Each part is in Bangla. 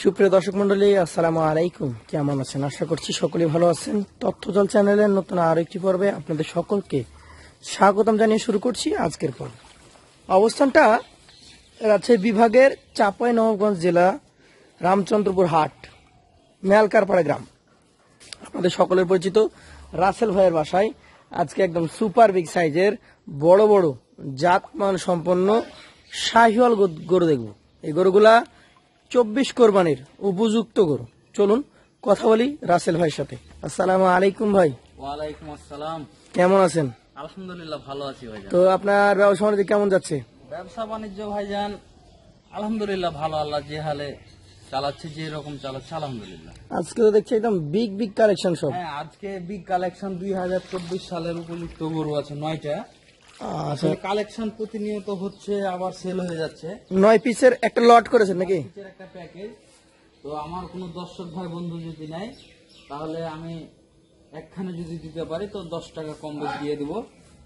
সুপ্রিয় দর্শক মন্ডলী, আসসালামু আলাইকুম। কেমন আছেন? আশা করছি সকলেই ভালো আছেন। তথ্যজল চ্যানেলের নতুন আরও একটি পর্বে আপনাদের সকলকে স্বাগতম জানিয়ে শুরু করছি আজকের পর্ব। অবস্থানটা রাজশাহী বিভাগের চাপাই নবাবগঞ্জ জেলা রামচন্দ্রপুর হাট, মেয়ালকারপাড়া গ্রাম। আপনাদের সকলের পরিচিত রাসেল ভাইয়ের বাসায় আজকে একদম সুপার বিগ সাইজের বড় বড় জাতমান সম্পন্ন শাহিওয়াল গরু দেখব। এই গরুগুলা চব্বিশ কোরবানির উপযুক্ত গরু। চলুন কথা বলি রাসেল ভাইয়ের সাথে। আসসালামু আলাইকুম ভাই। ওয়ালাইকুম আসসালাম। কেমন আছেন? আলহামদুলিল্লাহ ভালো আছি ভাই তো আপনার ব্যবসা বাণিজ্য কেমন যাচ্ছে? ব্যবসা বাণিজ্য ভাইজান আলহামদুলিল্লাহ ভালো আল্লাহ যে হালে চালাচ্ছে যে রকম চালাচ্ছে আলহামদুলিল্লাহ। আজকে তো দেখছি একদম বিগ বিগ কালেকশন সব। হ্যাঁ আজকে বিগ কালেকশন দুই হাজার চব্বিশ সালের উপযুক্ত গরু আছে নয়টা। আচ্ছা। কালেকশন প্রতিনিয়ত হচ্ছে আবার সেল হয়ে যাচ্ছে। নয় পিসের একটা লট করেছেন নাকি? এর একটা প্যাকেজ তো আমার কোনো দর্শক ভাই বন্ধু যদি নাই তাহলে আমি একখানে যদি দিতে পারি তো দশ টাকা কম বেশি দিয়ে দিব।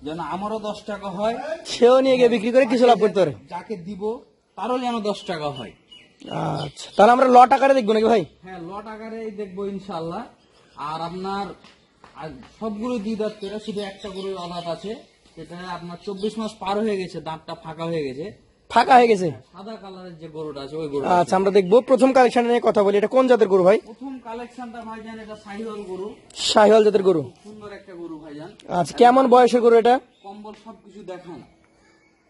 যেন আমারও দশ টাকা হয়। সেও নিয়ে গিয়ে বিক্রি করে কিছু লাভ করতে পারে। যাকে দিব তারও যেন দশ টাকা হয়। আচ্ছা। তাহলে আমরা লট আকারে দেখব নাকি ভাই? হ্যাঁ লট আকারেই দেখব ইনশাল্লাহ আর আপনার সবগুলো দুই দাঁত শুধু একটা গরুর অদাত আছে। সেটা আপনার চব্বিশ মাস পার হয়ে গেছে দাঁতটা ফাঁকা হয়ে গেছে। ফাঁকা হয়ে গেছে? সাদা কালারের যে গরুটা আছে ওই গরু আচ্ছা আমরা দেখব। প্রথম কালেকশন নিয়ে কথা বলি। এটা কোন জাতের গরু ভাই? প্রথম কালেকশনটা ভাইজান এটা সাহিওয়াল গরু। শাহিওয়াল জাতের গরু। সুন্দর একটা গরু ভাইজান। আচ্ছা কেমন বয়সের গরু এটা? কম্বল সবকিছু দেখান।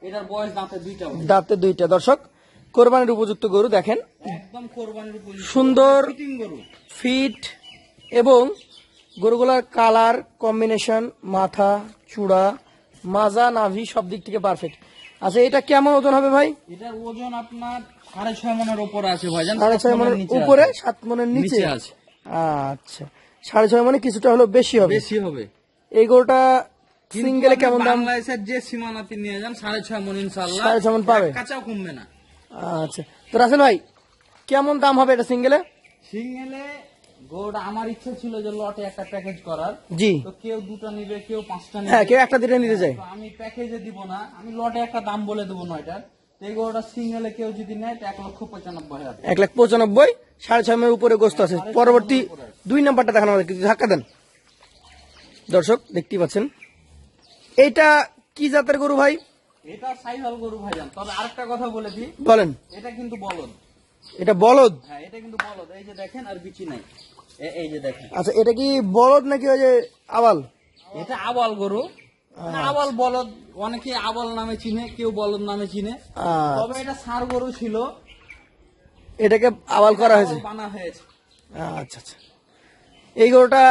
এটার বয়স দাঁতে দুইটা দাঁতে দুইটা। দর্শক কোরবানির উপযুক্ত গরু দেখেন। একদম কোরবানির উপর সুন্দর ফিটিং গরু। ফিট এবং গরুগুলার কালার কম্বিনেশন মাথা চূড়া মাজা নাভি সব দিক থেকে পারফেক্ট আচ্ছা এটা কেমন ওজন হবে ভাই? এটার ওজন আপনার সাড়ে ছয় মনের উপরে আছে ভাইজান সাড়ে ছয় মনের উপরে সাত মনের নিচে? আছে। আচ্ছা সাড়ে ছয় মানে কিছুটা হলো বেশি হবে। বেশি হবে। এই গরুটা কিন্তু সিঙ্গেলে কেমন দাম? বাংলাদেশের যে সীমানাতে নিয়ে যান সাড়ে ছয় মন ইনশাল্লাহ সাড়ে ছয় মণ পাবে? কাঁচাও কমবে না। আচ্ছা তো রাসেল ভাই কেমন দাম হবে এটা সিঙ্গেলে সিঙ্গেলে আমার ইচ্ছা ছিল যে লটে একটা প্যাকেজ করার। জি। তো কেউ দুটো নিবে কেউ পাঁচটা নিবে। হ্যাঁ কেউ একটা নিতে চাই আমি প্যাকেজে দিব না। আমি লটে একটা দাম বলে দেবো নয়টার। এই সিঙ্গেলে কেউ যদি নেয় এক লক্ষ পঁচানব্বই হাজার। এক লাখ পঁচানব্বই সাড়ে ছয় উপরে গোস্ত আছে। পরবর্তী দুই নাম্বারটা দেখানো আমাদের কিছু ধাক্কা দেন। দর্শক দেখতেই পাচ্ছেন। এটা কি জাতের গরু ভাই? এটা সাইহল গরু ভাইজান। তবে আরেকটা কথা বলে দিই। বলেন। এটা কিন্তু বলদ। এটা বলদ? হ্যাঁ এটা কিন্তু বলদ। এই যে দেখেন আর বিচি নাই। এই যে দেখেন। আচ্ছা এটা কি বলদ নাকি ওই যে আবাল? এটা আবাল গরু। মানে আবাল বলদ অনেকে আবাল নামে চিনে কেউ বলদ নামে চিনে। তবে এটা ষাঁড় গরু ছিল। এটাকে আবাল করা হয়েছে? বানা হয়েছে। আচ্ছা আচ্ছা। এই গরুটা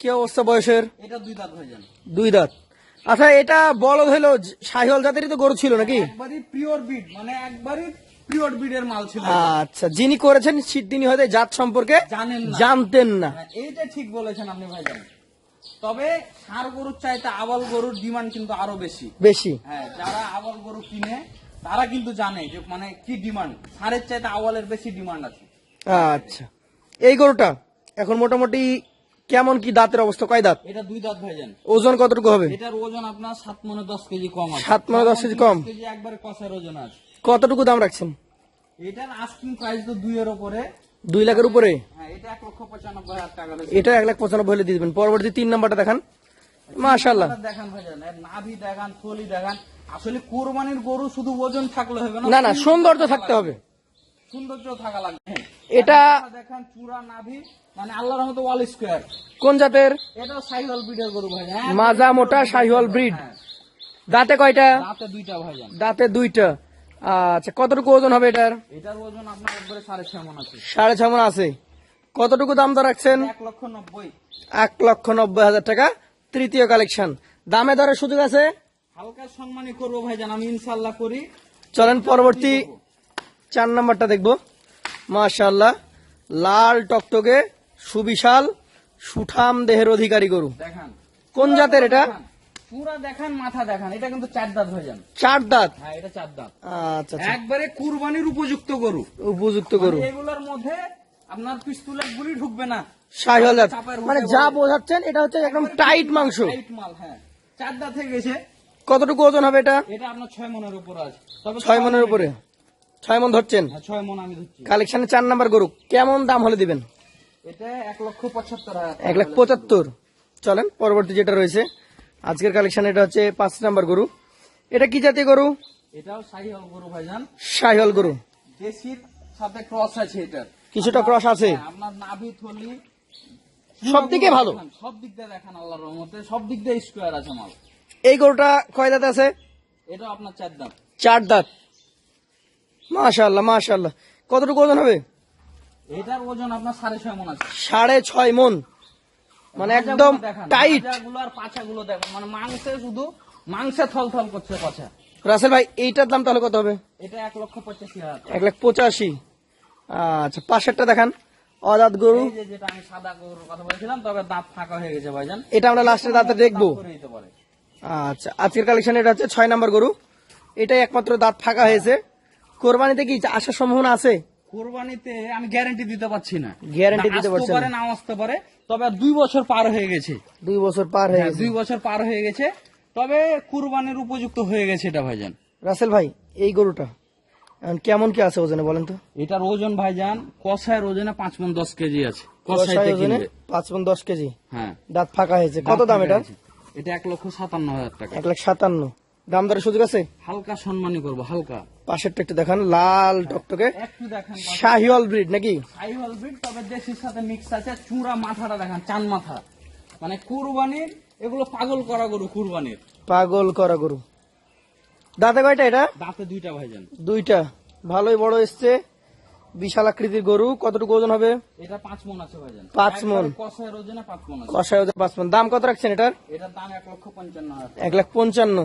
কি অবস্থা বয়সের? এটা দুই দাঁত হয়ে যান দুই দাঁত। আচ্ছা এটা বলদ হইল শাহিওয়াল জাতেরই তো গরু ছিল নাকি? একবারই পিওর বিড মানে একবারই পিওর বিডের মাল ছিল আচ্ছা যিনি করেছেন তিনি হয়তো জাত সম্পর্কে জানেন না। জানতেন না। হ্যাঁ, এইটা ঠিক বলেছেন আপনি ভাই তবে ষাঁড় গরুর চাইতে আবাল গরুর ডিমান্ড কিন্তু আরও বেশি। বেশি। হ্যাঁ যারা আবাল গরু কিনে তারা কিন্তু জানে যে মানে কি ডিমান্ড। ষাঁড়ের চাইতে আওয়ালের বেশি ডিমান্ড আছে। আচ্ছা। এই গরুটা এখন মোটামুটি কেমন কি দাঁতের অবস্থা? কয় দাঁত? এটা দুই দাঁত ভাইজান। ওজন কতটুকু হবে? এটার ওজন আপনার সাত মনে দশ কেজি কম আছে। সাত মণে দশ কেজি কম? কেজি একবারে কষার ওজন আছে। কতটুকু দাম রাখছেন? এটার আস্কিং প্রাইস তো দুইয়ের ওপরে দুই লাখের উপরে? হ্যাঁ এটা এক লক্ষ পঁচানব্বই হাজার টাকা রয়েছে। এটা এক লাখ পঁচানব্বই হলে দিয়ে দিবেন। পরবর্তী তিন নাম্বারটা দেখান। মাশাল্লাহ দেখান এর নাভি দেখান থলি দেখান। আসলে কোরবানির গরু শুধু ওজন থাকলে হবে না না সৌন্দর্য থাকতে হবে। সৌন্দর্য থাকা লাগবে। এটা দেখান চূড়া নাভি মানে আল্লাহর মতো ওয়াল স্কোয়ার কোন জাতের? এটা সাইহল ব্রিডের গরু ভাই হ্যাঁ মাজা মোটা সাইহল ব্রিড। হ্যাঁ, দাঁতে কয়টা? দাঁতে দুইটা ভাইজান। দাঁতে দুইটা। আচ্ছা কতটুকু ওজন হবে এটার? এটার ওজন আপনার একবারে সাড়ে ছয় মন আছে। সাড়ে ছ মণ আছে। কতটুকু দাম দর রাখছেন? এক লক্ষ নব্বই। এক লক্ষ নব্বই হাজার টাকা। তৃতীয় কালেকশন। দামে দরের সুযোগ আছে? হালকা সম্মানই করব ভাইজান আমি ইনশাল্লাহ করি। চলেন পরবর্তী চার নম্বরটা দেখব। মাশাল্লাহ লাল টকটকে সুবিশাল সুঠাম দেহের অধিকারী গরু। দেখান। কোন জাতের এটা। পুরা দেখান মাথা দেখান। এটা কিন্তু চার দাঁত ভাইজান। চার দাঁত? হ্যাঁ এটা চার দাঁত। আচ্ছা আচ্ছা। একবারে কুরবানির উপযুক্ত গরু। উপযুক্ত গরু। মানে এগুলোর মধ্যে আপনার পিস্তুলের গুলি ঢুকবে না। শাহিওয়াল মানে যা বোঝাচ্ছেন এটা হচ্ছে একদম টাইট মাংস। টাইট মাল হ্যাঁ। চার দাঁত হয়ে গেছে। কতটুকু ওজন হবে এটা? এটা আপনার ছয় মনের উপর আছে তবে ছয় মনের উপরে। ছয় মন ধরছেন? হ্যাঁ, ছয় মন আমি ধরছি। কালেকশনে চার নাম্বার গরু। কেমন দাম হলে দিবেন? এটা এক লক্ষ পঁচাত্তর এক লাখ পঁচাত্তর। চলেন পরবর্তী যেটা রয়েছে আজকের কালেকশন এটা হচ্ছে পাঁচ নাম্বার গরু। এটা কি জাতীয় গরু? এটাও সাহি গরু ভাইজান। শাহিওয়াল গরু। দেশির সাথে ক্রস আছে এটার। কিছুটা ক্রস আছে। হ্যাঁ, আপনার নাভি থলি। সব দিকে ভালো? সব দিক দিয়ে দেখেন আল্লাহর রহমতে। সব দিক দিয়ে স্কোয়ার আছে মাল। এই গরুটা কয় দাঁত আছে? এটা আপনার চার দাম চার দাঁত। মাশাল্লাহ মাশাল্লাহ কতটুকু ওজন হবে? এটার ওজন আপনার সাড়ে ছয় মন আছে। সাড়ে ছয় মন। মানে একদম টাইট। গুলো আর পাছা গুলো দেখেন মানে মাংসে শুধু মাংসে থল থল করছে পাছা রাসেল ভাই এইটার দাম তাহলে কত হবে? এটা এক লক্ষ পঁচাশি হাজার এক লাখ পঁচাশি। আচ্ছা পাশেরটা দেখান। অদাত গরু। যেটা আমি সাদা গরুর কথা বলছিলাম তবে দাঁত ফাঁকা হয়ে গেছে ভাইজান। এটা আমরা লাস্টের দাঁতে দেখব। আচ্ছা আজকের কালেকশন এটা হচ্ছে ছয় নম্বর গরু। এটাই একমাত্র দাঁত ফাঁকা হয়েছে। কোরবানিতে কি আসার সম্ভাবনা আছে? কোরবানিতে আমি গ্যারান্টি দিতে পারছি না। Guarantee দিতে পারছেন না। নাও আসতে পারে তবে দুই বছর পার হয়ে গেছে। দুই বছর পার হয়ে হ্যাঁ, গেছে। দুই বছর পার হয়ে গেছে। তবে কুরবানির উপযুক্ত হয়ে গেছে এটা ভাইজান। রাসেল ভাই এই গরুটা কেমন কি আছে ওজনে বলেন তো? এটার ওজন ভাইজান কষায়ের ওজনে পাঁচ মন দশ কেজি আছে। কষাইতে ওজনে পাঁচ পন দশ কেজি? হ্যাঁ। দাঁত ফাঁকা হয়েছে। কত দাম এটা এটা এক লক্ষ সাতান্ন হাজার টাকা। এক লাখ সাতান্ন। দাম দরের সুযোগ আছে? হালকা সম্মানই করব হালকা। পাশেরটা একটু দেখান লাল টকটকে। একটু শাহিওয়াল ব্রিড নাকি? সাইহল ব্রিড তবে দেশির সাথে মিক্স আছে চূড়া মাথাটা দেখেন চান মাথা। মানে কুরবানির এগুলো পাগল করা গরু কুরবানির। পাগল করা গরু। দাঁতে কয়টা এটা? দাঁতে দুইটা ভাইজান। দুইটা। ভালোই বড় এসছে। বিশাল আকৃতির গরু। কতটুকু ওজন হবে? এটা পাঁচ মন আছে ভাইজান। পাঁচ মণ। কষায়ের ওজনে পাঁচ মন আছে। কষায় ওজন পাঁচ মণ। দাম কত রাখছেন এটার? এটার দাম এক লক্ষ পঞ্চান্ন এক লাখ পঞ্চান্ন।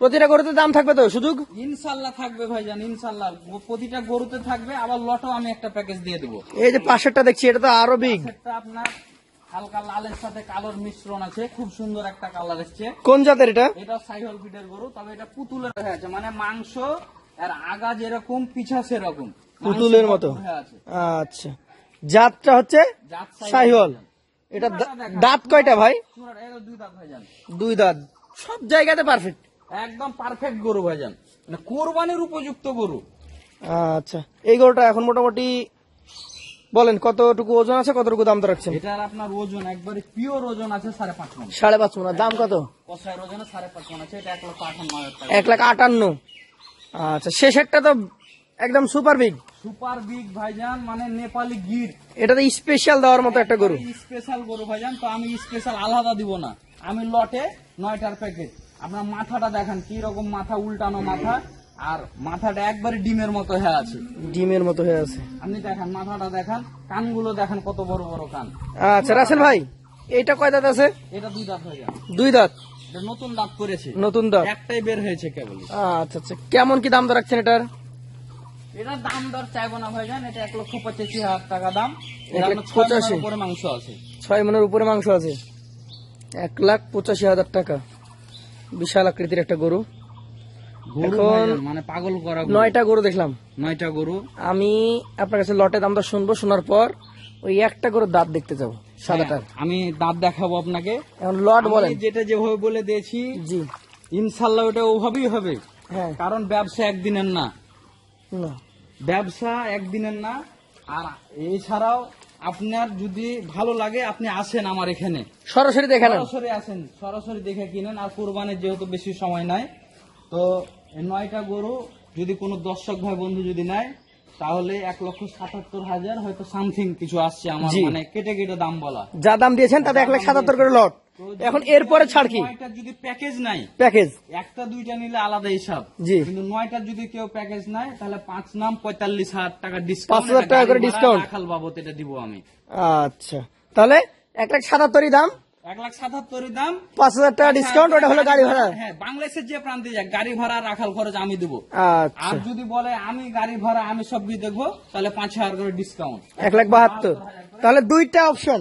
প্রতিটা গরুতে দাম থাকবে তো সুযোগ? ইনশাল্লাহ থাকবে ভাইজান ইনশাল্লাহ। প্রতিটা গরুতে থাকবে আবার লটো আমি একটা প্যাকেজ দিয়ে দেবো। এই যে পাশেরটা দেখছি এটা তো আরও বিগ আপনার হালকা লালের সাথে কালোর মিশ্রণ আছে খুব সুন্দর একটা কালার এসছে। কোন জাতের এটা? এটা সাইহল ফিডের গরু তবে এটা পুতুলের হয়ে আছে মানে মাংস আর আগা যেরকম পিছা সেরকম। পুতুলের মতো। আচ্ছা। জাতটা হচ্ছে শাহিওয়াল এটা দাঁত কয়টা ভাই? দুই দাঁত ভাইজান। দুই দাঁত। সব জায়গাতে পারফেক্ট একদম পারফেক্ট গরু ভাইজান। মানে কোরবানির উপযুক্ত গরু। আচ্ছা এই গরুটা এখন মোটামুটি বলেন কতটুকু ওজন আছে কতটুকু দাম রাখছেন এটার আপনার ওজন একবারে পিওর ওজন আছে সাড়ে পাঁচ মন। সাড়ে পাঁচ মন দাম কত? ওজনে সাড়ে পাঁচ মন আছে এটা এক আটান্ন লাখ আটান্ন। আচ্ছা শেষেরটা তো একদম সুপার বিগ সুপার বিগ ভাইজান মানে নেপালি গির। এটা তো স্পেশাল দেওয়ার মতো একটা গরু। স্পেশাল গরু ভাইজান তো আমি স্পেশাল আলাদা দিব না। আমি লটে নয়টার প্যাকেট আপনার মাথাটা দেখেন কি রকম মাথা উল্টানো মাথা আর মাথাটা একবারে ডিমের মতো হয়ে আছে। ডিমের মতো হয়ে আছে। আপনি দেখেন মাথাটা দেখান কানগুলো দেখেন কত বড় বড় কান। আচ্ছা রাসেল ভাই এটা কয় দাঁত আছে? এটা দুই দাঁত হয়ে যান দুই দাঁত? এটা নতুন দাঁত করেছে। নতুন দাঁত। একটাই বের হয়েছে কেবল আচ্ছা আচ্ছা কেমন কি দাম তো রাখছেন এটার? এটা দাম দর চাইব না ভাইজান এটা এক লক্ষ পঁচাশি হাজার টাকা দাম। পঁচাশি। উপরে মাংস আছে। ছয় মনের উপরে মাংস আছে। এক লাখ পঁচাশি হাজার টাকা। বিশাল আকৃতির একটা গরু। এখন মানে পাগল করা নয়টা গরু দেখলাম। নয়টা গরু। আমি আপনার কাছে লটে শুনব শোনার পর ওই একটা করে দাঁত দেখতে যাব সাদাটার। হ্যাঁ, আমি দাঁত দেখাবো আপনাকে। এখন লট বলেন। যেটা যেভাবে বলে দিয়েছি জি। ইনশাল্লাহ ওটা ওভাবেই হবে। হ্যাঁ। কারণ ব্যবসা একদিনের না। না। ব্যবসা একদিনের না আর এছাড়াও আপনার যদি ভালো লাগে আপনি আসেন আমার এখানে। সরাসরি দেখে সরাসরি আসেন সরাসরি দেখে কিনেন। আর কোরবানের যেহেতু বেশি সময় নাই তো নয়টা গরু যদি কোনো দর্শক ভাই বন্ধু যদি নেয় তাহলে এক লক্ষ সাতাত্তর হাজার হয়তো সামথিং কিছু আসছে আমার মানে কেটে কেটে দাম বলা। যা দাম দিয়েছেন তাতে এক লাখ সাতাত্তর করে লট। এখন এরপরে ছাড় কি? যদি প্যাকেজ নাই প্যাকেজ একটা দুইটা নিলে আলাদা হিসাব। জি। কিন্তু নয়টা যদি কেউ প্যাকেজ নেয় তাহলে পাঁচ নাম পঁয়তাল্লিশ হাজার টাকা পাঁচ হাজার টাকা করে discount। রাখাল বাবদ এটা দিব আমি। আচ্ছা। তাহলে এক লাখ সাতাত্তরই দাম? এক লাখ সাতাত্তরের দাম। পাঁচ হাজার টাকা ডিসকাউন্ট ওটা হলো গাড়ি ভাড়া। হ্যাঁ বাংলাদেশের যে প্রান্তে যাক গাড়ি ভাড়া রাখাল খরচ আমি দেবো। আচ্ছা। আর যদি বলে আমি গাড়ি ভাড়া আমি সবকিছু দেখব তাহলে পাঁচ হাজার করে ডিসকাউন্ট এক লাখ বাহাত্তর। তাহলে দুইটা অপশন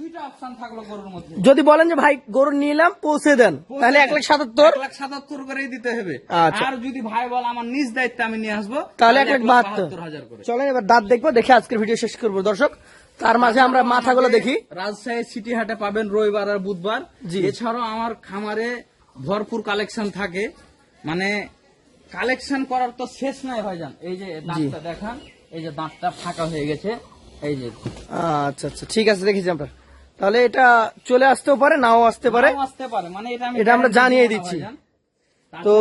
দুইটা অপশন থাকল গরুর মধ্যে। যদি বলেন যে ভাই গরু নিলাম পৌঁছে দেন। তাহলে এক লাখ সাতাত্তর। লাখ সাতাত্তর করেই দিতে হবে। আচ্ছা। আর যদি ভাই বল আমার নিজ দায়িত্বে আমি নিয়ে আসব তাহলে এক লাখ বাহাত্তর। হাজার করে। চলেন এবার দাঁত দেখব দেখে আজকের ভিডিও শেষ করব। দর্শক তার মাঝে আমরা মাথাগুলো দেখি। রাজশাহী সিটি হাটে পাবেন রবিবার আর বুধবার। এছাড়াও আমার খামারে ভরপুর কালেকশন থাকে। মানে কালেকশন করার তো শেষ নাই ভাইজান। এই যে দাঁতটা দেখান এই যে দাঁতটা ফাঁকা হয়ে গেছে। এই যে। আচ্ছা আচ্ছা ঠিক আছে দেখেছি আমরা। তাহলে এটা চলে আসতেও পারে নাও আসতে পারে আসতে পারে মানে এটা আমি এটা আমরা জানিয়ে দিচ্ছি। তো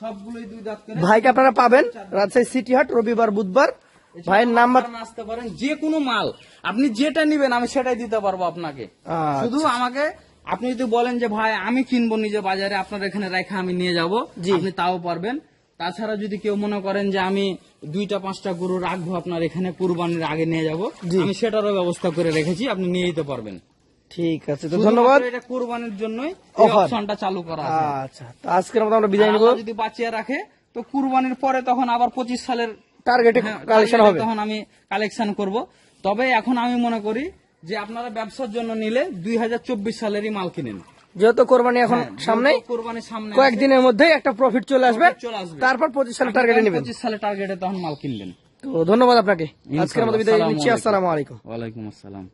সবগুলোই দুই দাঁত করে ভাইকে আপনারা পাবেন রাজশাহী সিটি হাট রবিবার বুধবার ভাইয়ের নাম্বার আসতে পারেন যে কোনো মাল আপনি যেটা নিবেন আমি সেটাই দিতে পারব আপনাকে আচ্ছা। শুধু আমাকে আপনি যদি বলেন যে ভাই আমি কিনবো নিজে বাজারে আপনার এখানে রেখে আমি নিয়ে যাব। আপনি তাও পারবেন তাছাড়া যদি কেউ মনে করেন যে আমি দুইটা পাঁচটা গরু রাখব আপনার এখানে কুরবানির আগে নিয়ে যাব আমি সেটারও ব্যবস্থা করে রেখেছি আপনি নিয়ে যেতে পারবেন। ঠিক আছে তো ধন্যবাদ। এটা কুরবানির জন্যই অপশনটা চালু করা আছে। আচ্ছা তো আজকের মতো আমরা বিদায় নেব। যদি বাঁচিয়ে রাখে তো কুরবানির পরে তখন আবার পঁচিশ সালের টার্গেটে হ্যাঁ, কালেকশন হবে। তখন আমি কালেকশন করব। তবে এখন আমি মনে করি যে আপনারা ব্যবসার জন্য নিলে দুই হাজার চব্বিশ সালেরই মাল কিনেন। যেহেতু কোরবানি এখন হ্যাঁ, সামনে কয়েকদিনের মধ্যে একটা প্রফিট চলে আসবে। Profit চলে আসবে। তারপর পঁচিশ সালে টার্গেটে নেবেন। পঁচিশ সালে টার্গেটে তখন মাল কিনলেন তো ধন্যবাদ আপনাকে। আজকের মতো বিদায় নিচ্ছি। আসসালামু আলাইকুম। ওয়ালাইকুম আসসালাম।